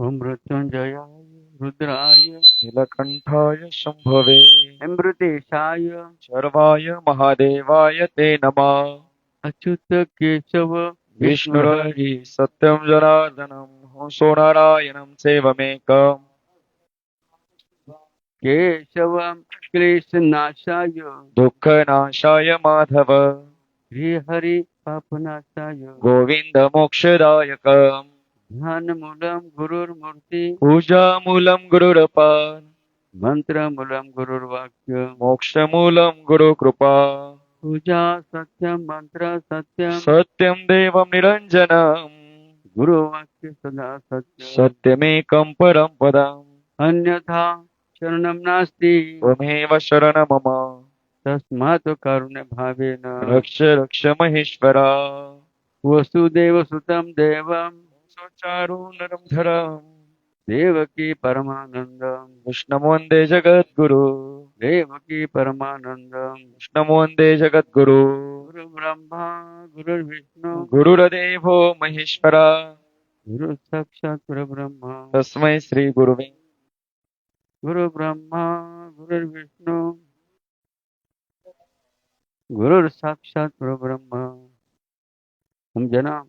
ओम मृत्युंजयाय रुद्राय नीलकंठाय शंभवे। अमृतेशाय सर्वाय महादेवाय ते नमः। अच्युत केशव विष्णुरहि सत्यं जनार्दनं हंसो नारायणं सेवमेकम्। केशव क्लेशनाशाय दुःखनाशाय माधव। श्रीहरी पापनाशाय गोविन्द मोक्षदायकम्। ध्यानमूलं गुरुर्मूर्ती। पूजामूलं गुरुरपान् मंत्रमूलं गुरुर्वाक्य। मोक्षमूलं गुरुकृपा। पूजा सत्यं मंत्र सत्यं सत्यं देवं निरञ्जनम्। गुरुवाक्य सदा सत्य सत्यमेकं परं पदम्। अन्यथा शरणं नास्ति। त्वमेव शरण मम तस्मात् कारुण्य भावेन रक्ष रक्ष महेश्वरा। वसुदेवसुतं देवं चारु नरं धरम् देवकी परमानन्दं कृष्णं वन्दे जगद्गुरु। देवकी परमानन्दं कृष्णं वन्दे जगद्गुरु। गुरुब्रह्मा गुरुर्विष्णु गुरुरदेवो महेश्वरा। गुरु साक्षात् परब्रह्मा तस्मै श्रीगुरुवे गुरुब्रह्मा गुरुर्विष्णु। गुरुर्साक्षात् परब्रह्मा समझना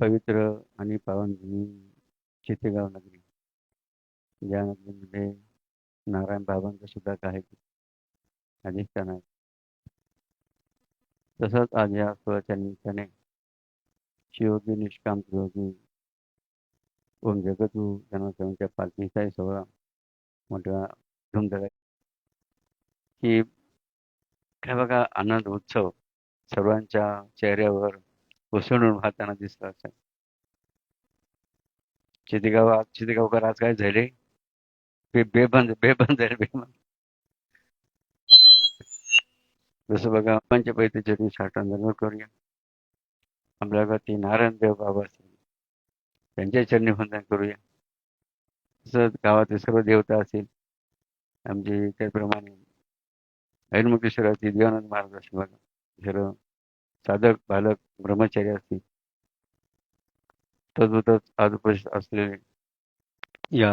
पवित्र आणि पावनभूमी चितेगाव नगरी या नगरीमध्ये नारायण बाबांचं सुद्धा काही अधिष्ठान आहे. तसंच आज या सोहळ्याच्या निमित्ताने शिवयोगी निष्काम योगी ओम जगतू जन्मोत्सवांच्या पालखीचाही सोहळा मोठ्या आहे. की काय बघा आनंद उत्सव सर्वांच्या चेहऱ्यावर उसळून वाहताना दिसत असेल चितेगाव आज चितेगावकर आज काय झाले? बेबंद बेबंद झाले बेबंद. जसं बघा पंचपैते चरणी साठांदर करूया. आपल्या गती नारायणदेव बाबा त्यांच्या चरणी वंदन करूया. तसंच गावातील सर्व देवता असतील आमचे त्याप्रमाणे ऐनमुखेश्वराची देवानंद महाराज बघा. सर्व साधक बालक ब्रह्मचारी असतील तद्वतच आज उपस्थित असलेले या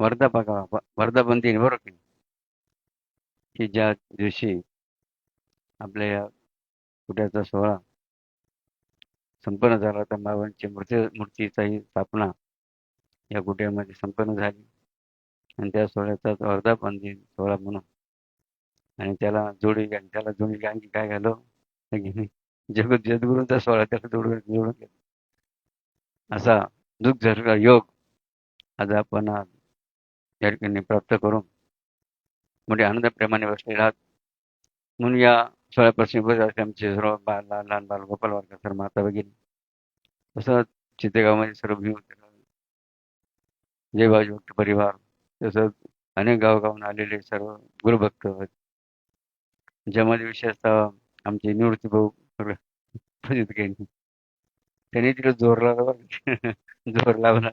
वर्धापका बघा बरोबर की? ज्या दिवशी आपल्या या कुट्याचा सोहळा संपन्न झाला तर बाबांची मूर्ती मूर्तीचाही स्थापना या गुट्यामध्ये संपन्न झाली. आणि त्या सोहळ्याचा वर्धापन दिन सोहळा म्हणून. आणि त्याला जोडी आणि त्याला जोडी आणखी काय घालो? जगत जगद्गुरूंचा सोहळा त्याला जोडून जोडून घेतो असा दुःख झरका योग आज आपण या ठिकाणी प्राप्त करून मोठ्या आनंदप्रेमाने बसले राहत म्हणून या सोळा बस आमचे सर्व बाल लहान लहान बाल गोपाल वारकर सर माता भगिनी तसंच चितेगावमध्ये सर्व भीम जय बाजू भक्त परिवार तसंच अनेक गावगावून आलेले सर्व गुरुभक्त. ज्यामध्ये विशेषतः आमचे निवृत्ती भाऊ त्यांनी तिकडे जोर लावला जोर लावला.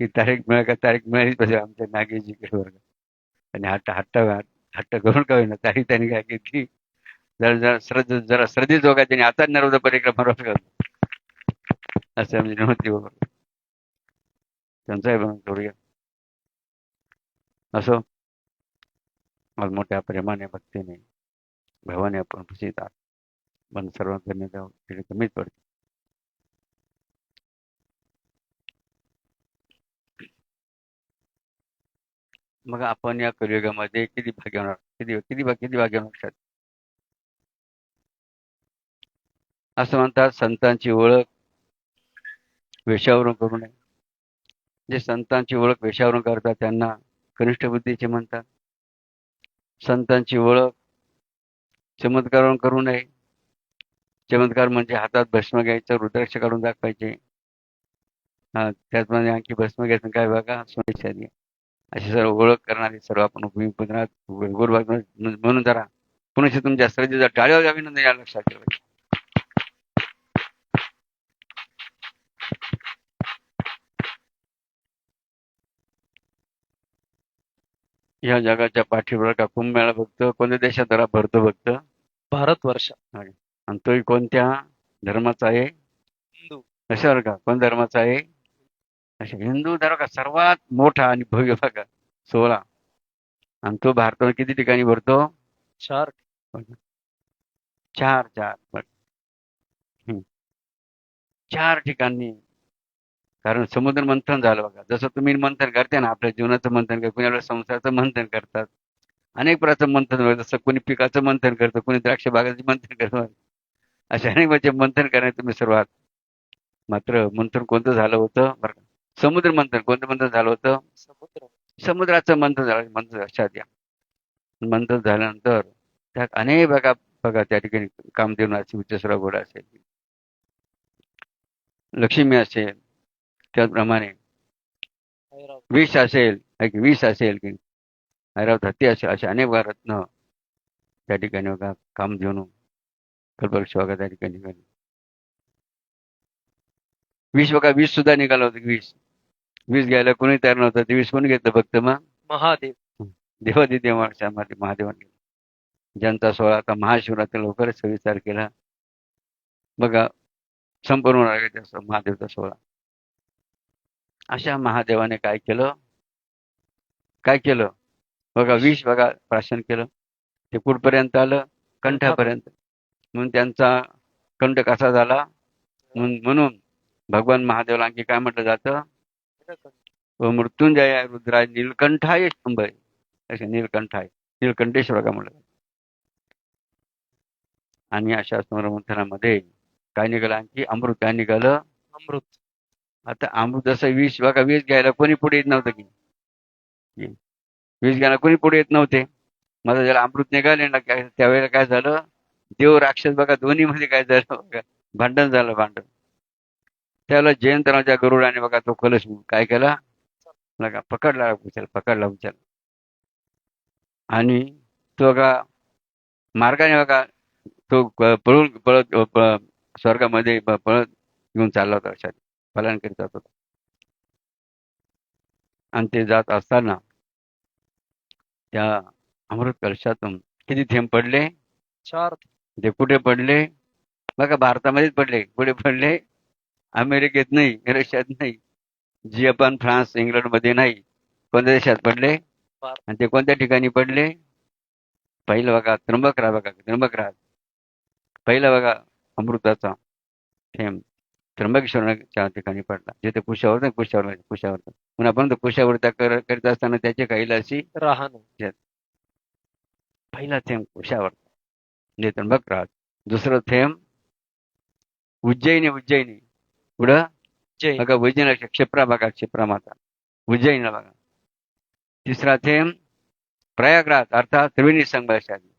की तारीख मिळा का? तारीख मिळाली पाहिजे आमच्या नागेजीकडे वर्ग आणि हट्ट हट्ट हट्ट करून का होईना? तारीख त्यांनी काय केली? जरा जरा श्रद्ध जरा श्रद्धे जोगा त्यांनी. आता नर्मदा परिक्रमा असं आमचे नव्हती भाऊ. त्यांचाही पण करूया असो. आज मोठ्या प्रेमाने भक्तीने. भावाने आपण प्रसिद्ध आहात. पण सर्वांकडे कमीच पडते. मग आपण या कलियुगामध्ये किती भाग्य होणार किती किती भाग किती भाग्य होणार असं म्हणतात संतांची ओळख वेशावरून करू नये. जे संतांची ओळख वेशावरून करतात त्यांना कनिष्ठ बुद्धीचे म्हणतात. संतांची ओळख चमत्कार करू नये. चमत्कार म्हणजे हातात भस्म घ्यायचं रुद्राक्ष काढून दाखवायचे. हा त्याचप्रमाणे आणखी भस्म घ्यायचं काय बघा? सोन्याची अशी सर्व ओळख करणारी सर्व आपण भूमिपुत्रात गुरुभाग म्हणून जरा. पुन्हा तुमच्या श्रद्धेचा टाळ्यावर अभिनंदन या लक्षात ठेवा या जगाच्या पाठीवर का कुंभमेळा बघतो कोणत्या देशात जरा भरतो बघतो भारतवर्ष आणि तोही कोणत्या धर्माचा आहे? हिंदू. कशावर का. कोण धर्माचा आहे? अशा हिंदू धर्म का सर्वात मोठा आणि भव्य बघा. सोहळा आणि तो भारतात किती ठिकाणी भरतो? चार. चार चार. चार ठिकाणी. कारण समुद्र मंथन झालं बघा. जसं तुम्ही मंथन करते ना आपल्या जीवनाचं मंथन करता कुणी संसाराचं मंथन करतात. अनेक प्रकारचं मंथन होतं. जसं कुणी पिकाचं मंथन करतं कुणी द्राक्ष बागाचं मंथन करतं. अशा अनेक म्हणजे मंथन करण्यात तुम्ही सुरुवात. मात्र मंथन कोणतं झालं होतं? बरं समुद्र मंथन कोणतं मंथन झालं होतं? समुद्र. समुद्राचं मंथन झालं. मंथन लक्षात घ्या. मंथन झाल्यानंतर त्यात अनेक बघा बघा त्या ठिकाणी कामदेव असेल उच्चस्वरा घोडा असेल. लक्ष्मी असेल. त्याचप्रमाणे. विष असेल की विष असेल की ऐरावत हत्ती असेल असे अनेक रत्न त्या ठिकाणी बघा कामधेनू कल्पवृक्ष बघा त्या ठिकाणी विष बघा विष सुद्धा निघालं होतं विष विष घ्यायला कोणी तयार नव्हतं ते विष कोणी घेतलं फक्त मग. महादेव. देवादी देवामध्ये महादेवाने ज्यांचा सोहळा आता महाशिवरात्री लवकरच सव्वीस तारखेला बघा संपूर्ण महादेवचा सोहळा. अशा महादेवाने काय केलं? काय केलं? बघा विष बघा प्राशन केलं. ते कुठपर्यंत आलं? कंठापर्यंत. म्हणून त्यांचा कंठ कसा झाला? म्हणून भगवान महादेवला आणखी काय म्हटलं जातं? मृत्युंजय रुद्राय नीलकंठाय शंभय असे नीलकंठाय. नीलकंठेश्वर का म्हटलं आणि अशा स्मरमंथनामध्ये काय निघालं आणखी? अमृत काय निघालं? अमृत. आता अमृत जसं वीस बघा वीज घ्यायला कोणी पुढे येत नव्हतं की. वीज घ्यायला कोणी पुढे येत नव्हते. माझं ज्याला अमृत निघाले ना काय त्यावेळेला काय झालं? देव राक्षस बघा दोन्ही मध्ये काय झालं बघा. भांडण झालं भांडण. त्याला जयंतरावच्या गरुडाने बघा तो कलश काय केला? बघा पकडला उचल पकडला उचल आणि तो बघा मार्गाने बघा तो पळून पळत स्वर्गामध्ये पळत घेऊन चालला होता पलायन करीत जात होता आणि ते जात असताना त्या अमृत कलशातून किती थेंब पडले? चार. ते कुठे पडले? बघा भारतामध्येच पडले. कुठे पडले? अमेरिकेत नाही रशियात नाही जपान फ्रान्स इंग्लंडमध्ये नाही. कोणत्या देशात पडले. आणि ते कोणत्या ठिकाणी पडले? पहिलं बघा त्र्यंबकराज बघा त्र्यंबकराज पहिलं बघा अमृताचा थेंब. त्र्यंबकेश्वराच्या ठिकाणी पडला. जिथे कुशावर कुशावर कुशावर पुन्हा परंतु कुशावर त्या कर- करीत असताना त्याची काही अशी राहणं पहिला थेंब कुशावर. म्हणजे त्र्यंबकराज दुसरं थेंब उज्जैनी उज्जैनी. पुढं बघा उज्जैन क्षिप्रा बघा क्षिप्रा माता. उज्जैनला बघा. तिसरा थेंब प्रयागराज अर्थात त्रिवेणी संघर्षादी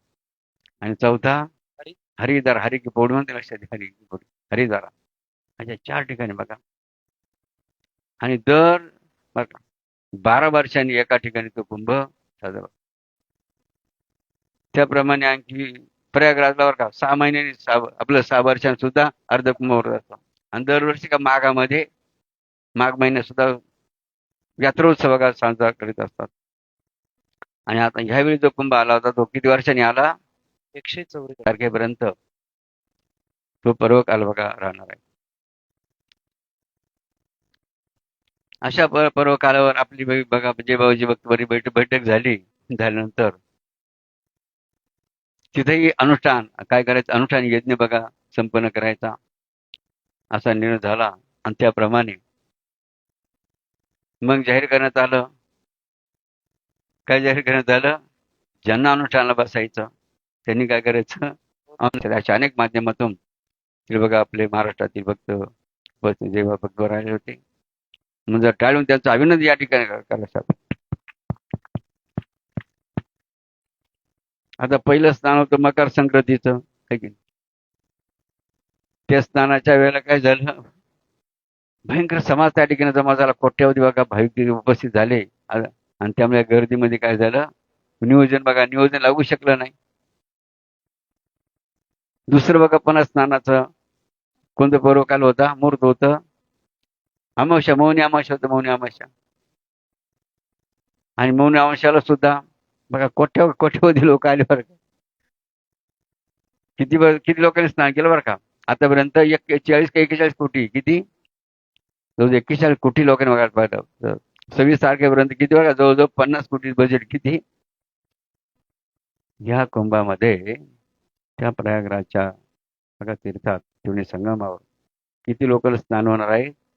आणि चौथा हरि. हरिद्वार हरी की पौडी म्हणते लक्षात हरी हरिद्वारा. अशा चार ठिकाणी बघा. आणि दर बघा बारा वर्षांनी एका ठिकाणी तो कुंभ साजरा. त्याप्रमाणे आणखी प्रयागराजला बरं का सहा महिन्यांनी सहा आपलं सहा वर्षांनी सुद्धा अर्ध कुंभ असतो आणि दरवर्षी का माघामध्ये माघ महिन्यात सुद्धा यात्रोत्सव साजरा करीत असतात. आणि आता ह्यावेळी जो कुंभ आला होता तो किती वर्षांनी आला? एकशे चौवेचाळीस. तारखेपर्यंत. तो पर्वकाल बघा राहणार आहे. अशा पर्व काळावर आपली बघा जे भाऊजी भक्तवरी बैठक बैठक झाली झाल्यानंतर. तिथेही अनुष्ठान काय करायचं? अनुष्ठान यज्ञ बघा संपन्न करायचा. असा निर्णय झाला. आणि त्याप्रमाणे मग जाहीर करण्यात आलं. काय जाहीर करण्यात आलं ज्यांना अनुष्ठानाला बसायचं त्यांनी काय करायचं? अशा अनेक माध्यमातून ते बघा आपले महाराष्ट्रातील भक्त भक्त जेव्हा भक्त राहिले होते म्हणजे टाळून त्यांचं अभिनंदन या ठिकाणी करायला साहेब. आता पहिलं स्नान होतं मकर संक्रांतीचं त्या स्नानाच्या वेळेला काय झालं? भयंकर समाज त्या ठिकाणी जमा झाला कोट्यावधी बघा भाविक उपस्थित झाले. आणि त्यामुळे गर्दीमध्ये काय झालं? नियोजन बघा नियोजन लागू शकलं नाही. दुसरं बघा पण स्नानाचं कोणतं पर्वकाल होता मुहूर्त होतं. अमावश्या मौनी अमावश्या होतं मौनी अमावश्या आणि मौनी अमावश्याला सुद्धा बघा कोट्या कोट्यवधी लोक आले बरं का. किती बर- किती लोकांनी स्नान केलं बरं का? आतापर्यंत एक चाळीस का एक्केचाळीस कोटी किती? जवळ एक्केचाळीस कोटी लोकांनी बघायला पाहिलं सव्वीस तारखेपर्यंत किती बघा जवळजवळ पन्नास कोटी बजेट किती? ह्या कुंभामध्ये त्या प्रयागराजच्या बघा तीर्थात संगमावर किती लोकांना स्नान होणार आहे?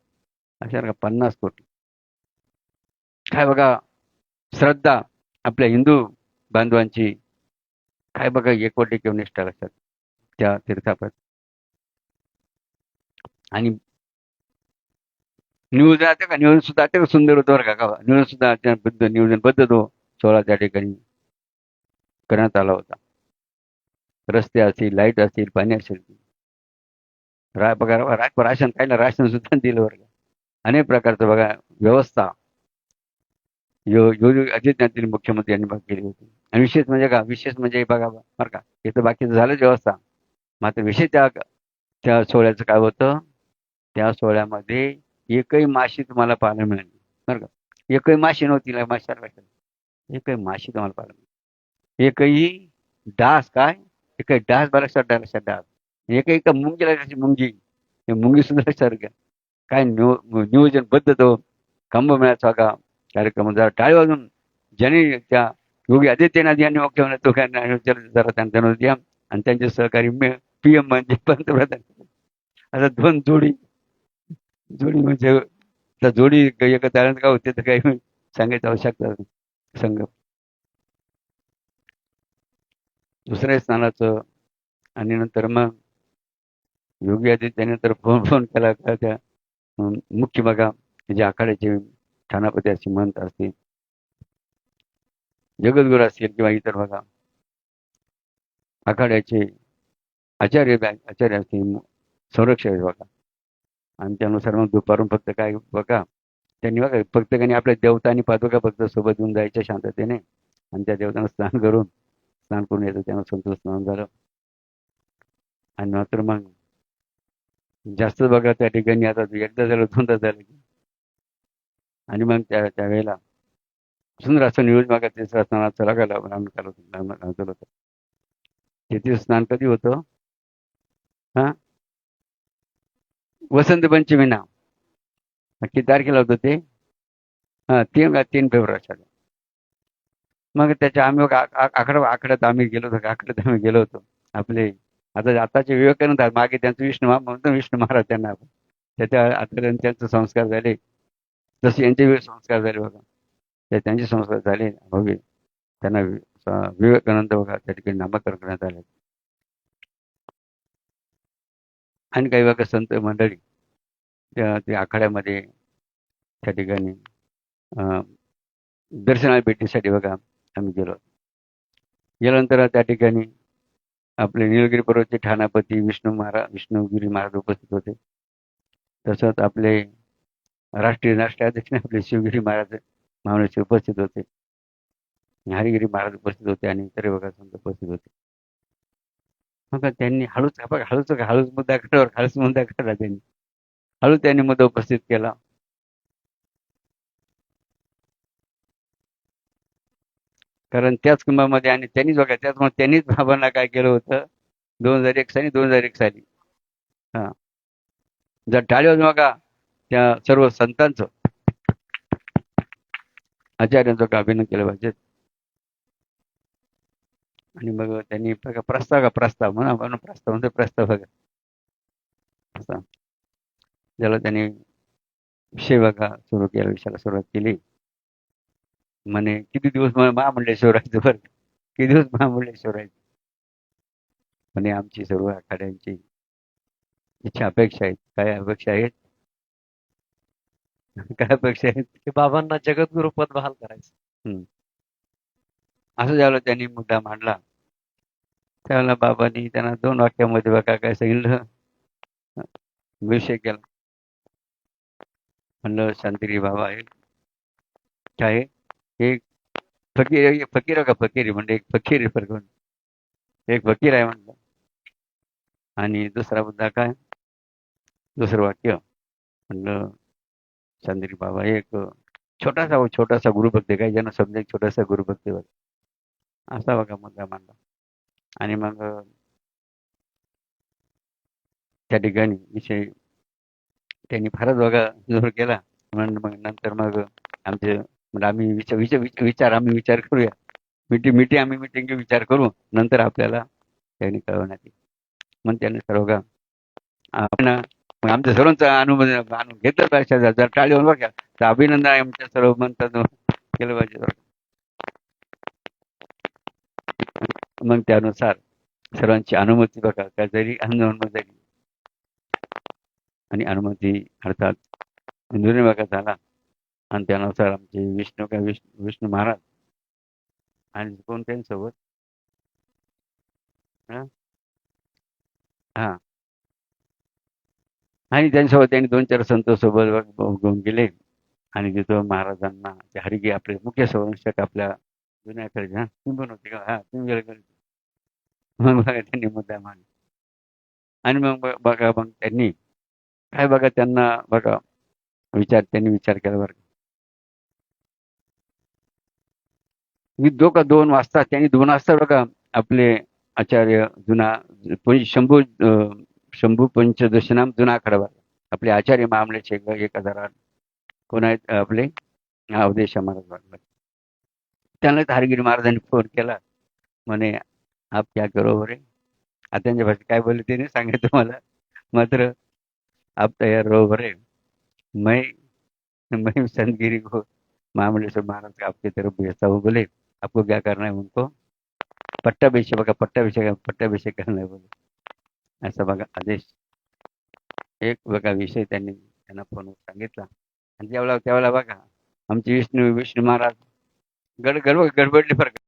अशा का पन्नास कोटी. काय बघा श्रद्धा आपल्या हिंदू बांधवांची काय बघा एकवटी किंवा निष्ठा लक्षात त्या तीर्थापत आणि नियोजन राहते का? नियोजन सुद्धा अत्यंत सुंदर होतं बरं का? न्यूज नियोजन सुद्धा अत्यंत बद्ध नियोजनबद्ध तो हो. सोहळा त्या ठिकाणी करण्यात आला होता. रस्ते असतील लाइट असतील पाणी असेल राय बघा राय राशन खायला राशन सुद्धा दिलं बरं का? अनेक प्रकारचं बघा व्यवस्था. यो योगी आदित्यनाथांनी मुख्यमंत्री यांनी केली होती. आणि विशेष म्हणजे का? विशेष म्हणजे बघा बरं का? हे तर बाकीचं झालंच व्यवस्था. मात्र विशेष त्या त्या सोहळ्याचं काय होतं? त्या सोहळ्यामध्ये एकही माशी तुम्हाला पाहायला मिळाली बरं का? एकही माशी नव्हती माशाला कशाला एकही माशी तुम्हाला पाहायला मिळाली एकही डास काय? एकही डास बरं लक्षात लक्षात डास. एकही का मुंगी कशी मुंगी? हे मुंगी सुद्धा लक्षात घ्या. काय न्यू नियोजनबद्ध तो कंभमेळ्याचा का कार्यक्रम जरा टाळी वाजून ज्यांनी त्या योगी आदित्यनाथ यांनी मुख्यमंत्री तो काय जरा त्यांना द्या आणि त्यांचे सहकारी पी एम म्हणजे पंतप्रधान. आता दोन जोडी जोडी म्हणजे त्या जोडी एकत्र आल्यानं काय होते तर काही सांगायचं आवश्यकता संघ. दुसऱ्या स्नानाचं आणि नंतर मग योगी आदित्यनाथ फोन फोन केला का त्या मुख्य बघा जे आखाड्याचे ठाणापती असतील महंत असतील जगद्गुरू असतील किंवा इतर बघा आखाड्याचे आचार्य आचार्य असतील संरक्षक बघा. आणि त्यानुसार मग दुपारून फक्त काय बघा त्यांनी बघा फक्त काही आपल्या देवता आणि पादुका फक्त सोबत घेऊन जायच्या शांततेने आणि त्या देवतांना स्नान करून स्नान करून यायचं त्यांना संतोष स्नान झालं. आणि मात्र मग जास्त बघा त्या ठिकाणी आता एकदा झालं दोनदा झालं. आणि मग त्या त्यावेळेला सुंदर असं न्यूज बघा तिसऱ्या स्नानाचं लागायला लागलं होतं तेथील स्नान कधी होतं? हा? वसंत पंचमी ना. किती तारखेला होतं ते? हा तीन तीन फेब्रुवारी मग त्याच्या आम्ही आकडा आकड्यात आम्ही गेलो होतो आकड्यात आम्ही गेलो होतो. आपले आता आताचे विवेकानंद आहेत. मागे त्यांचं विष्णू म्हणतो विष्णू महाराज त्यांना आपण. त्याच्या आता त्यांचे संस्कार झाले. जसे यांचे वि- संस्कार झाले बघा. ते त्यांचे संस्कार झाले. भव्य त्यांना विवेकानंद बघा त्या ठिकाणी नामकरण करण्यात आले. आणि काही बघा संत मंडळी त्या आखाड्यामध्ये त्या ठिकाणी अं, दर्शनाला भेटीसाठी बघा आम्ही गेलो. गेल्यानंतर त्या ठिकाणी आपले निलगिरी पर्वतचे ठाणापती विष्णू महाराज विष्णुगिरी महाराज उपस्थित होते. तसंच आपले राष्ट्रीय राष्ट्राध्यक्ष आपले शिवगिरी महाराज महाराज उपस्थित होते. हरिगिरी महाराज उपस्थित होते आणि इतर बघा संत उपस्थित होते. मग त्यांनी हळूच हळूच हळूच मुद्दा करावर हळूच मुद्दा करा त्यांनी. हळू त्यांनी मुद्दा उपस्थित केला. कारण त्याच कुंभामध्ये आणि त्यांनीच बघा त्याचमुळे त्यांनीच बाबांना काय केलं होतं? दोन हजार एक साली दोन हजार एक साली. हा. जर टाळी बघा त्या सर्व संतांचं. आचार्यांचं का अभिनंदन केलं पाहिजे? आणि मग त्यांनी बघा प्रस्ताव का प्रस्ताव? म्हणा म्हणून प्रस्ताव म्हणजे प्रस्ताव बघा. प्रस्ताव. ज्याला त्यांनी विषय बघा सुरू केला विषयाला सुरुवात केली. म्हणे किती दिवस महामंडळेश्वर राहायचं बरं? किती दिवस महामंडळेश्वर राहायचं म्हणे आमची सर्व आखाड्यांची इच्छा अपेक्षा आहेत. काय अपेक्षा आहेत? काय अपेक्षा आहेत? की बाबांना जगद्गुरु पद बहाल करायचं. असं ज्यावेळेला त्यांनी मुद्दा मांडला. त्यावेळेला बाबांनी त्यांना दोन वाक्यामध्ये बघा काय सांगितलं. विषय केला. म्हणलं शांतिगिरी बाबा आहे काय? आहे? एक फकीर एक फकीर का फकीर? म्हणजे एक फकीर आहे एक फकीर आहे म्हणलं. आणि दुसरा मुद्दा काय? दुसरं वाक्य. म्हणलं चंद्री बाबा एक छोटासा छोटासा गुरुभक्त काही ज्यांना समजा एक छोटासा गुरुभक्त बघा. असा बघा मुद्दा मांडला. आणि मग त्या ठिकाणी विषय त्यांनी फारच बघा जोर केला. म्हणून मग नंतर मग आमचे म्हणजे आम्ही विचार विचार विचार- आम्ही विचार करूया. मिटिंग मिटिंग आम्ही मिटिंग विचार करू. नंतर आपल्याला त्यांनी कळवण्यात येईल. मग त्यांनी सर्व का आपण आमच्या सर्वांचा अनुमोदन अनु घेतलं पाहिजे. जर जर होऊन बघा तर अभिनंदन आहे आमच्या सर्व म्हणतात केलं पाहिजे. मग त्यानुसार सर्वांची अनुमती बघा का जरी अनुमती झाली. आणि अनुमती अर्थात म्हणजे मंजुरी बघा झाला. आणि त्यानुसार आमचे विष्णू काय विष्णू विष्णू महाराज आणि कोण त्यांच्यासोबत? हा? हा. आणि त्यांच्यासोबत त्यांनी दोन चार संत सोबत घेऊन गेले. आणि तिथं महाराजांना ते हरिगी आपले मुख्य संरक्षक आपल्या जुन्याकडे हा तुम्ही पण होते का? हा तुम्ही गेले मग बघा त्यांनी मुद्दा मांडला. आणि मग बघा मग त्यांनी काय बघा त्यांना बघा विचार त्यांनी विचार केला बरं मी का दोन वाजता त्यांनी दोन वाजता बघा आपले आचार्य जुना शंभू शंभू पंचदशनाम जुना खडवा आपले आचार्य मामले शेग एक हजार कोण आहेत आपले? अवदेश महाराज त्यांनाच त्यांना हरगिरी महाराजांनी फोन केला. म्हणे आप क्या करो हो बरे आता त्यांच्या भाषेत काय बोलले ते नाही सांगायचं मला. मात्र आप तयार रहो हो बरे मैं मैं संतगिरी को महामलेश्वर महाराज आपके तरफ भेजता हूँ बोले. आपको क्या करना है उनको? पट्टाभिषेक बघा पट्टाभिषेक पट्टाभिषेक करना है बोले। असं बघा आदेश। एक बघा विषय त्यांनी त्यांना फोनवर सांगितला। आणि त्यावेळेला त्यावेळेला बघा आमचे विष्णू विष्णू महाराज गड गडबड गडबडली फरक